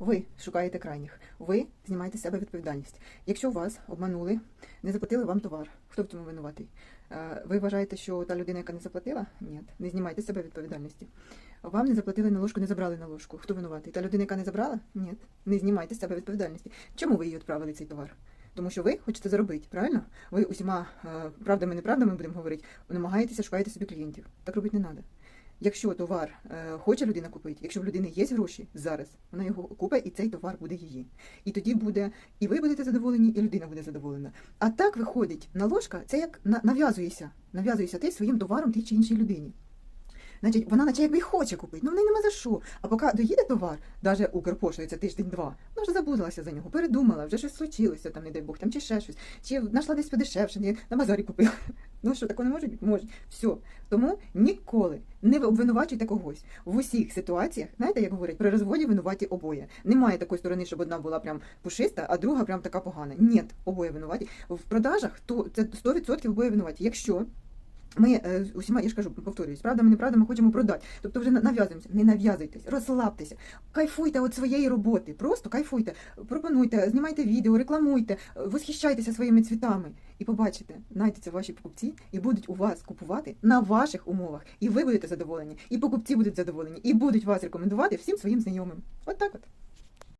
Ви шукаєте крайніх, ви знімаєте з себе відповідальність. Якщо вас обманули, не заплатили вам товар, хто в цьому винуватий? Е, Ви вважаєте, що та людина, яка не заплатила? Ні, не знімайте з себе відповідальності. Вам не заплатили на ложку, не забрали на ложку. Хто винуватий? Та людина, яка не забрала? Ні, не знімайте з себе відповідальності. Чому ви їй відправили цей товар? Тому що ви хочете заробити, правильно? Ви усіма е, правдами, неправдами будемо говорити, намагаєтеся шукаєте собі клієнтів. Так робити не треба. Якщо товар е, хоче людина купити, якщо в людини є гроші зараз, вона його купить, і цей товар буде її. І тоді буде і ви будете задоволені, і людина буде задоволена. А так виходить, наложка це як на- нав'язуєшся, нав'язуєшся ти своїм товаром тій чи іншій людині. Значить, вона наче якби й хоче купити, ну в неї нема за що. А поки доїде товар, навіть Укрпоштою, це тиждень-два, вона вже забудилася за нього, передумала, вже щось случилося, там, не дай Бог, там чи ще щось, чи знайшла десь подешевше, на базарі купила. Ну що, такого не може бути? Може. Все. Тому ніколи не обвинувачуйте когось. В усіх ситуаціях, знаєте, як говорять, при розводі винуваті обоє. Немає такої сторони, щоб одна була прям пушиста, а друга прям така погана. Ні, обоє винуваті. В продажах то це 100% обоє винуваті. Якщо ми е, усіма, я ж кажу, повторююсь, правдами, неправдами хочемо продати. Тобто вже на- нав'язуємося. Не нав'язуйтесь, розслабтеся, кайфуйте від своєї роботи. Просто кайфуйте, пропонуйте, знімайте відео, рекламуйте, восхищайтеся своїми цвітами. І побачите, знайдуться ваші покупці і будуть у вас купувати на ваших умовах. І ви будете задоволені, і покупці будуть задоволені, і будуть вас рекомендувати всім своїм знайомим. От так от.